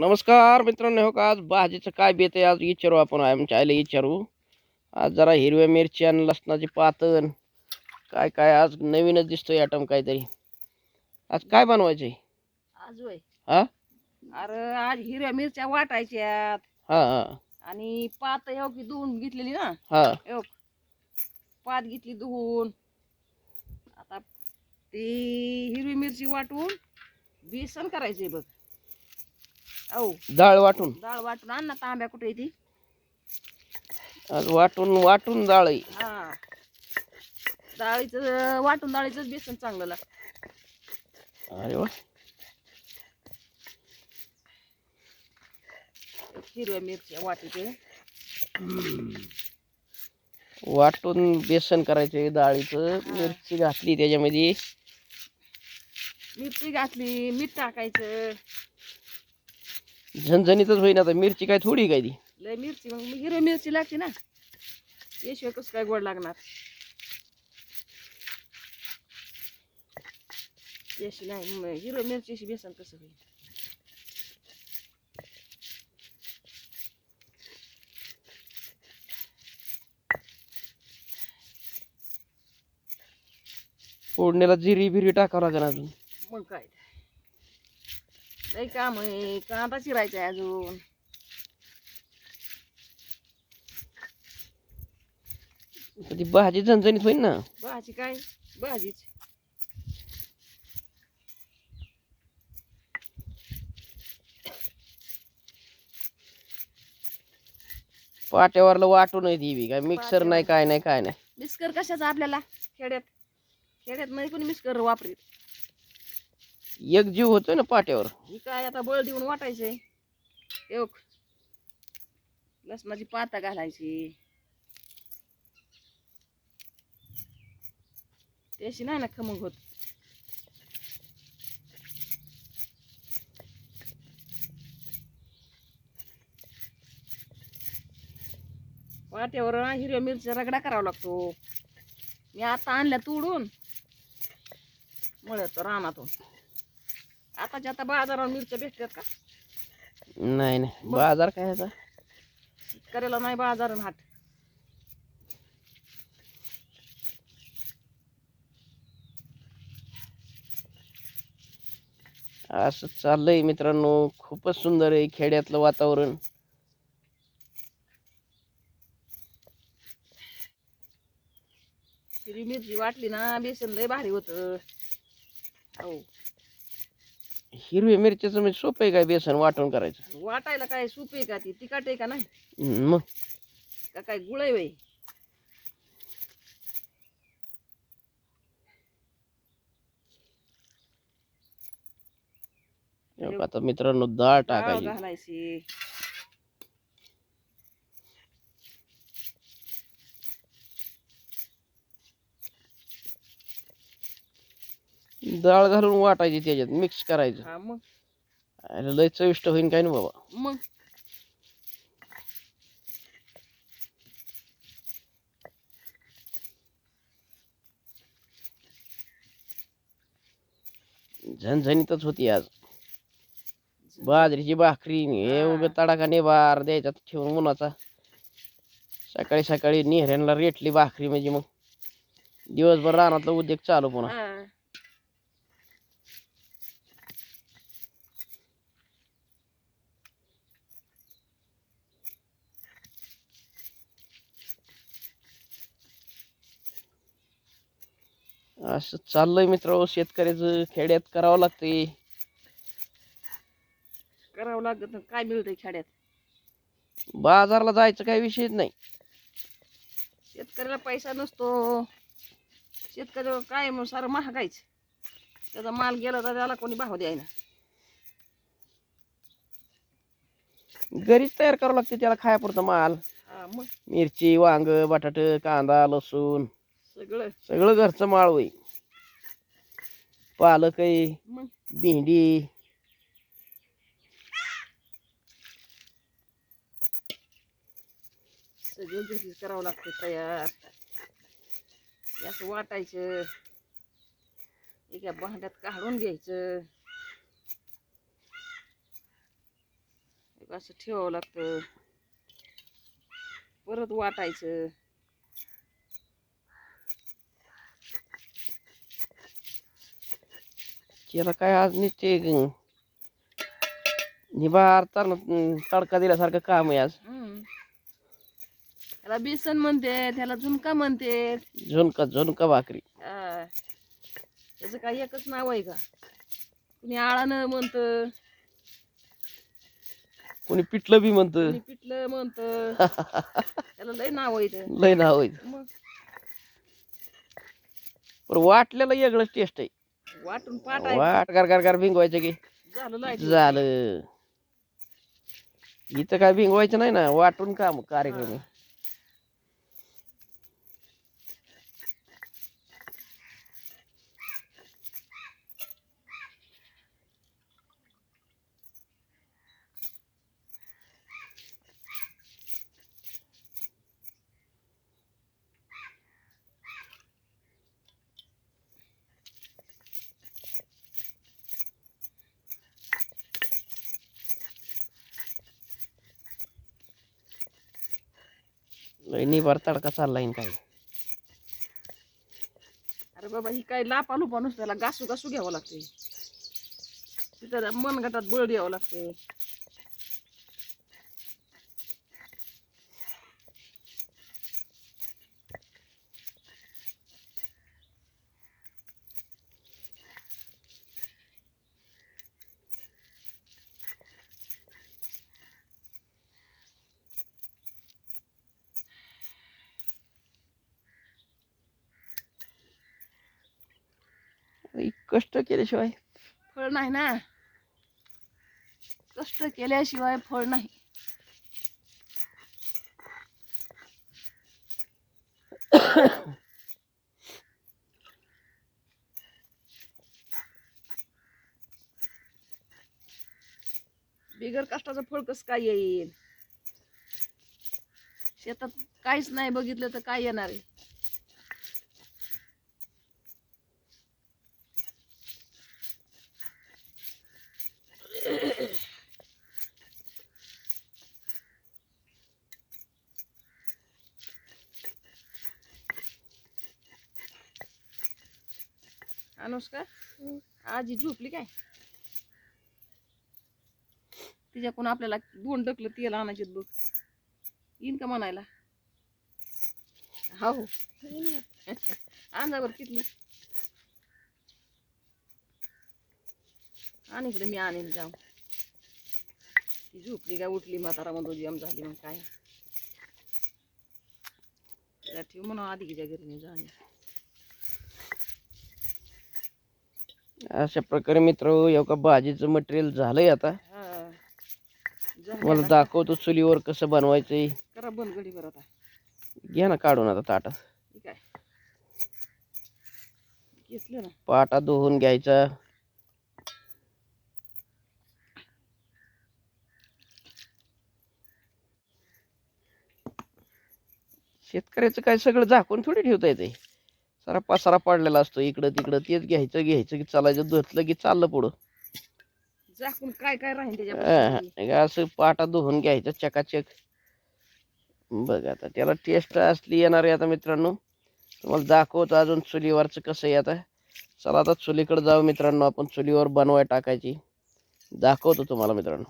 नमस्कार मित्रांनो हो का? आज भाजीचं काय बेत आहे? आज विचारू आपण आमच्या आईला विचारू आज जरा हिरव्या मिरची आणि लसणाची पातण काय काय आज नवीनच दिसतोय आयटम काहीतरी. आज काय बनवायचं आज होय हा? अरे आज हिरव्या मिरच्या वाटायच्यात. हा हा. आणि पात येऊ की धुवून घेतलेली ना? हा. येऊ पात घेतली धुवून. आता ती हिरवी मिरची वाटून बेसन करायचंय बघ. औ. डाळ वाटून. डाळ वाटून आण ना तांब्या कुठे आहे ती? आज वाटून वाटून डाळ आहे. हा. डाळीचं वाटून डाळीचंच बेसन चांगलं लागतं. अरे वा. हिरव्या मिरच्या वाटीचे. वाटून बेसन करायचे डाळीचं. मिरची घातली त्याच्यामध्ये. मिरची घातली मीठ टाकायचं. झणझणीतच होईन आता मिरची काय थोडी काय ती? लय मिरची मग हिरवी मिरची लागते ना. याशिवाय कसं काय गोड लागणार? याशी नाही म- हिरवी मिरचीशी बेसन कसं होईल? फोडणीला जिरी बिरी टाकावं लागेल अजून. मग काय? लय काम आहे. कांदा चिरायचा आहे अजून? ती भाजी झणझणीत होईन ना? भाजी काय? भाजीच. पाट्यावरला वाटून आहे ती बी. काय मिक्सर नाही काय नाही काय नाही. मिस्कर कशाचा आपल्याला? खेड्यात. खेड्यात नाही कोणी मिस्कर वापरीत. एक जीव होतोय ना पाट्यावर. मी काय आता बळ देऊन वाटायचे? एक. लसणाची पाता घालायची. त्याशी नाही ना खमंग होत. वाट्यावर हिरव्या मिरच्या रगडा करावा लागतो. मी आता आणल्या तोडून. मळत रानातून. आताच्या आता बाजारावर मिरच्या भेटतात का? नाही नाही. बाजार काय याचा शेतकऱ्याला नाही बाजार हाट. असं चाललंय मित्रांनो. खूपच सुंदर आहे खेड्यातलं वातावरण. हिरवी मिरची वाटली ना बेसन लय भारी होत. हो हिरवी मिरच्याचं म्हणजे सोपं आहे काय बेसन वाटून करायचं? वाटायला काय सूप आहे का ती? तिखट आहे का नाही? हम्म, मग. का काय गुळ आहे बाई? हे बघा आता मित्रांनो डाळ डाळ टाकायची घालायची. डाळ घालून वाटायची त्याच्यात मिक्स करायचं. हा मग? अरे लय चविष्ट होईन काय ना बाबा. मग? झणझणीतच होती आज. बाजरीची भाकरी हे. उग तडाखा नेबार द्यायचा ठेवून उन्हाचा. सकाळी सकाळी नेहऱ्यांना रेटली भाकरी म्हणजे मग. दिवसभर रानातला उद्योग चालू पुन्हा. हा. असं चाललंय मित्र शेतकऱ्याचं खेड्यात करावं लागतंय. करावं लागत काय मिळतंय खेड्यात? बाजारला जायचं काही विषयच नाही. शेतकऱ्याला पैसा नसतो. शेतकऱ्याला काय मग सारं महागायच त्याचा माल गेला तर त्याला कोणी भाव द्यायला घरीच तयार करावं लागते त्याला खायापुरता माल. हा मग? मिरची वांग बटाट कांदा लसूण. सगळं. सगळं घरचं माळ होई. पालक आहे मग? भेंडी. सगळं घरीच करावं लागतं तयार. हे असं वाटायचं. एका भांड्यात काढून घ्यायचं. असं ठेवावं लागतं. परत वाटायचं. त्याला काय आज नुसते निभार तर तडका दिल्यासारखं काम आहे आज. त्याला बेसन म्हणते त्याला झुणका म्हणते. झुणका झुणका भाकरी. त्याचं काही एकच नाव आहे का? कुणी आळानं म्हणतं. कोणी पिठलं बी म्हणत. पिठलं म्हणतं. त्याला लय नाव आहे. लय नाव मग. पण वाटलेलं वेगळंच टेस्ट आहे. वाटून आहे वाट गार गार गार भिंगवायचं की. झालं लाइट. झालं. इथं काय भिंगवायचं नाही ना वाटून काम कार्यक्रम. आहे. लय निभार तडका चाललाय काय अरे बाबा ही काय लापा लुपा पण त्याला घासू घासू घ्यावं लागते तिथं मनगटात बळ द्यावं लागते कष्ट केल्याशिवाय फळ नाही ना. कष्ट केल्याशिवाय फळ नाही. बिगर कष्टाचं फळ कसं काय येईल? शेतात काहीच नाही बघितलं तर काय येणार आहे? अनुष्का आजी झोपली काय? तिच्याकडून आपल्याला दोन डकलं तेल आणायचे बघ. येईन का म्हणायला? हो. आणजा बरं कितली. आण इकडे मी आणीन जाऊ ती झोपली काय उठली म्हातारा म्हणतो जम झाली मग काय? ठेव म्हणून आधी तिच्या घरी जाणे अशा प्रकारे मित्र एवढं भाजीचं मटेरियल झालंय आता. मला. दाखवतो चुलीवर कसं बनवायचंय. घ्या ना काढून आता ताटात. ना. पाटा धुवून घ्यायचा. शेतकऱ्याचं काय सगळं झाकून थोडी ठेवता येते सारा पसारा पडलेला असतो. इकडं तिकडं. तेच घ्यायचं घ्यायचं की चालायचं. धुतलं की चाललं पुढं. झाकून काय काय राहील. असं पाटा धुवून घ्यायचं चकाचक. बघ आता त्याला टेस्ट असली येणार आहे आता मित्रांनो. तुम्हाला दाखवतो अजून चुलीवरचं कसं आहे आता. चला आता चुलीकडे जाऊ मित्रांनो. आपण चुलीवर बनवाय टाकायची. दाखवतो तुम्हाला मित्रांनो.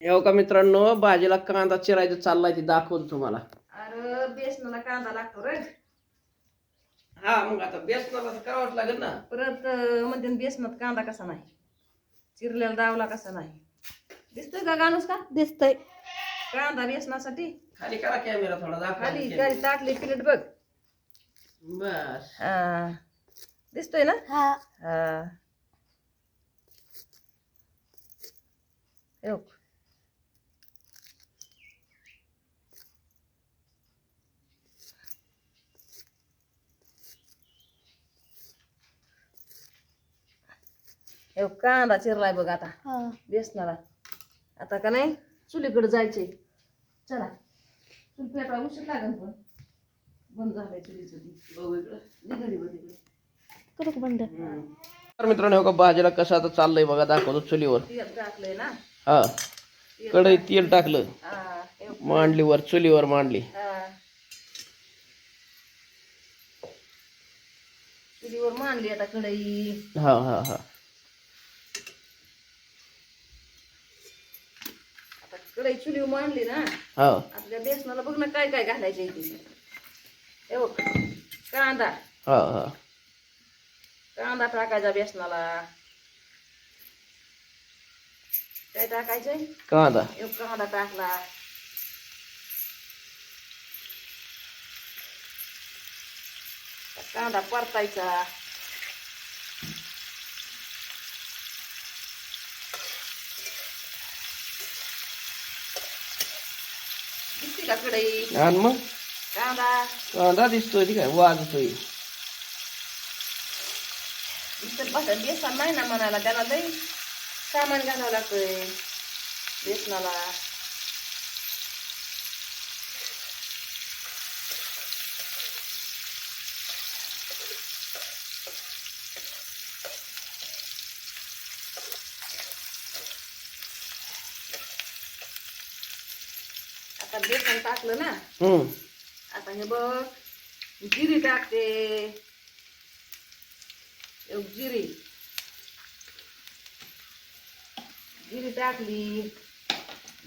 येऊ का मित्रांनो? भाजीला कांदा चिरायचं चाललाय ते दाखवतो तुम्हाला. अरे बेसनाला कांदा लागतो रे. हा मग आता बेसनाला तर करावंच लागेल ना. परत अं, म्हणते ना बेसनात कांदा कसा नाही? चिरलेला दावला कसा नाही? दिसतोय का गाणूस का दिसतंय. कांदा बेसनासाठी? खाली करा कॅमेरा थोडा खाली दाखवा खाली टाकली प्लेट बघ. बस. हा. दिसतोय ना? हा. हा. हे बघ. हे कांदा चिरलाय बघ आता. हा. बेसनाला. आता का नाही? चुलीकडे जायचे. चला. चूल पेटवा उशीर लागेल पण. बंद झालंय चुलीचं ती बघू इकडं. निघाली बघ तिकडे करू का बंद? तर मित्रांनो हो का भाजीला कसं आता चाललंय बघा दाखवतो चुलीवर. तिच्यात टाकलंय ना? हा. तेल कढईत तेल टाकलं. हा, हे. मांडलीवर चुलीवर मांडली. हा. चुलीवर मांडली आता कढई. हा हा हा. कढई चुलीवर मांडली ना हा. आपल्या बेसनाला बघ ना काय काय घालायचं हे बघ कांदा. हा हा. कांदा टाकायचा बेसनाला. काय टाकायचंय? कांदा. एक कांदा टाकला. कांदा परतायचा. आणि मग? कांदा. कांदा दिसतोय ती काय? वाजतोय. इतर भाषा बेसन नाही ना म्हणायला त्याला लई सामान घालावं लागतंय. बेसनाला. आता बेसन टाकलं ना. आता हे बघ जिरी टाकते. जिरी. जिरी टाकली.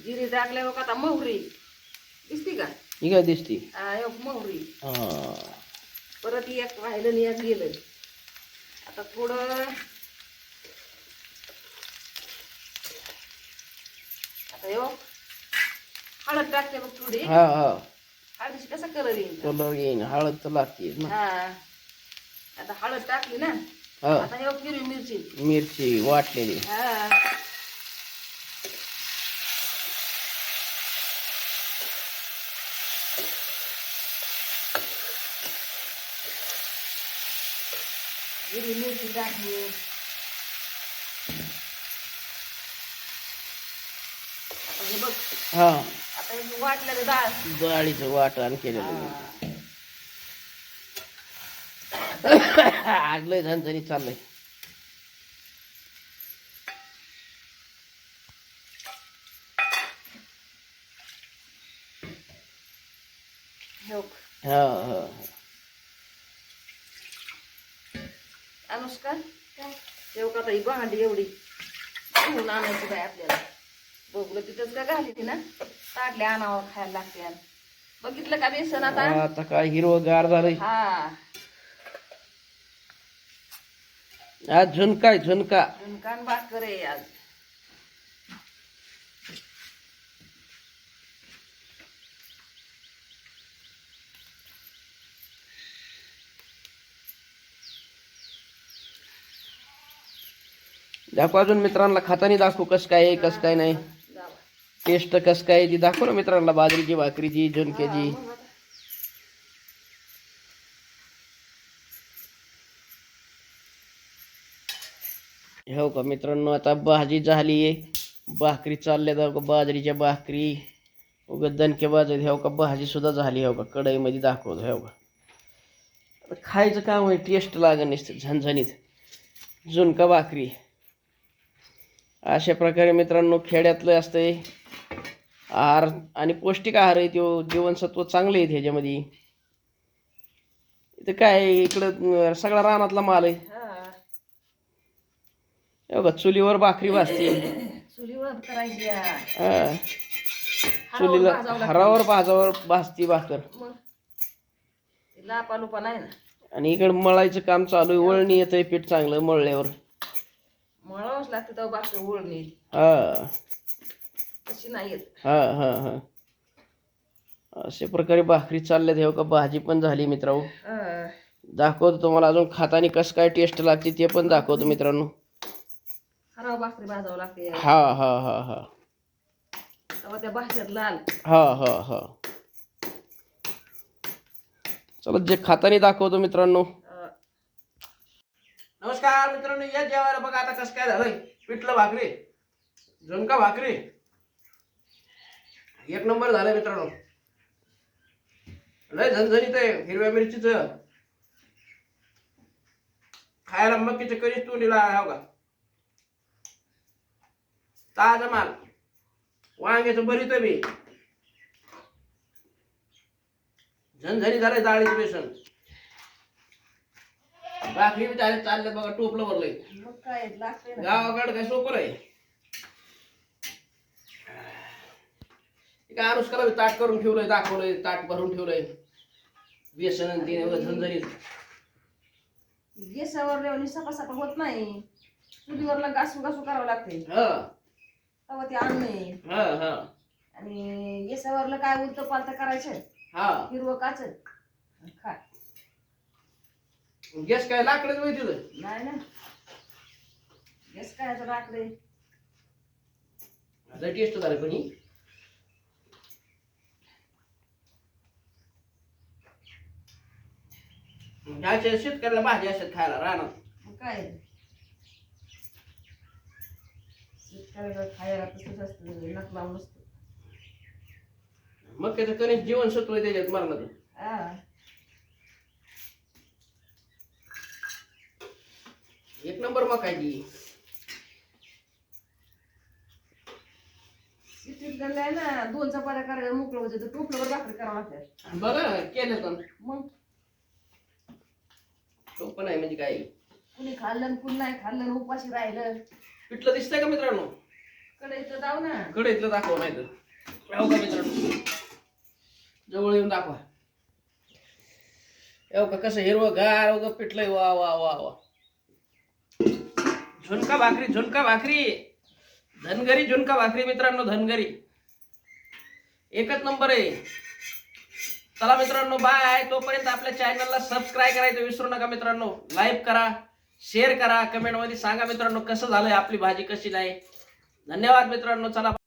जिरी टाकल्यावर आता मोहरी. दिसती का? ही काय दिसती? एक मोहरी. परत एक राहिलं एक गेलं. आता थोडं आता यो हळद टाकते बघ थोडी. हा हा. हळदीची कसा कलर येईल कलर येईन हळद तर लागते ना. हा. आता हळद टाकली ना हा. आता हे बघ हिरवी मिरची. मिरची वाटलेली. हा. हिरवी मिरची टाकली. हे बघ. हे. वाटलेलं डाळ डाळीचं वाटण केलेलं आज लय झणझणी चाललंय. हे. हा हा अनुष्का तेव्हा आता ही भांडी एवढी? घेऊन आणायची बाय आपल्याला. बघलं तिथंच का घाली ती ना? ताटले आणावं खायला लागते बघितलं का बेसन आता? आता काय हिरवं गार झालंय. हा. आज झुणकाय झुणका. कान भाकर आहे आज. दाखव अजून मित्रांना खातानी दाखवू कसं काय आहे कसं काय नाही. टेस्ट कसं काय जी ती दाखव ना मित्रांना बाजरीची भाकरीची झुणक्याची. हो का मित्रांनो आता भाजी झाली आहे. भाकरी चालल्या जाऊ हो का बाजरीच्या भाकरी. उगत दणके बाजरी हो का भाजी सुद्धा झाली हो का कढईमध्ये दाखवतो हो का. आता खायचं काम आहे टेस्ट लागण नुसतं झणझणीत. झुणका भाकरी. अशा प्रकारे मित्रांनो खेड्यातलं असतंय. आहार आणि पौष्टिक आहार आहे तो जीवनसत्व चांगले आहेत ह्याच्यामध्ये. इथं काय इकडं सगळा रानातला माल आहे. का चुलीवर भाकरी भाजते. हा. चुलीला. हरावर भाजावर भाजती भाकर. आणि इकडे मळायचं काम चालू आहे. वळणी येतंय पीठ चांगलं मळल्यावर. मळावंच लागतं तेव्हा ओळणी हा. तशी नाही येत हा हा हा. अशा प्रकारे भाकरी चालल्यात. हे का भाजी पण झाली मित्रांनो. हा. दाखवतो तुम्हाला अजून खातानी कसं काय टेस्ट लागते ते पण दाखवतो मित्रांनो. हराव भाकरी भाजावं लागते. हा हा हा हा. तेव्हा त्या लाल. हा हा हा. चला जे खातानी दाखवतो मित्रांनो. नमस्कार मित्रांनो या जेवायला बघा आता कसं काय झालंय. पिठलं भाकरी झुणका भाकरी. एक नंबर झालाय मित्रांनो. लय झणझणीत आहे हिरव्या मिरचीचं. खायला मक्कीचं कधीच तोंडीला हो का? ताजा माल. वांग्याचं भरीत बी झणझणी झालंय डाळीचं बेसन. भाकरी बी झाले चालले बघा टोपलं भरलंय. मग काय लागतंय ना? गावाकडे काय सोपं नाही. काय अनुष्काला बी ताट करून ठेवलंय दाखवलंय ताट भरून ठेवलंय. बेसन आणि ते एवढं झणझणीत गॅसावर रेवणी सपा सपा होत नाही. चुलीवरला घासू घासू करावं लागते. हा. तेव्हा ते आहे हा हा. आणि गॅसावरला काय उलट पालत करायचं? हा. हिरवं काच. खा. गॅस काय लाकडच माहिती नाही ना. गॅस काय आता राखडे आता टेस्ट झालं पण ही. शेतकऱ्याला भाजी असतात खायला रानात. मग काय? शेतकऱ्याला खायला तसंच असतं नक लावून नसतं मग त्याचं कणिक जीवन सत्व आहे त्याच्यात मरणाचं हा. एक नंबर ना दोन चपात्या करायला मोकळं होते तर टोपल्यावर भाकरी करावं लागतात बघा ना, केलं मग? नाही म्हणजे काय? कुणी खाल्लं कुणी नाही खाल्लं उपाशी राहिलं. पिठलं दिसतंय का मित्रांनो? जाऊ ना. कडे इथलं दाखवा नाही तर. राहू का मित्रांनो? जवळ येऊन दाखवा. का कसं हिरवं गार पिठलंय वा वा वा वा. झुणका भाकरी झुणका भाकरी. धनगरी झुणका भाकरी मित्रांनो धनगरी. एकच नंबर आहे. चला मित्रांनो बाय तोपर्यंत आपल्या चॅनलला सबस्क्राईब करायचं विसरू नका मित्रांनो. लाईक करा शेअर करा कमेंटमध्ये सांगा मित्रांनो कसं झालंय आपली भाजी कशी नाही. धन्यवाद मित्रांनो चला.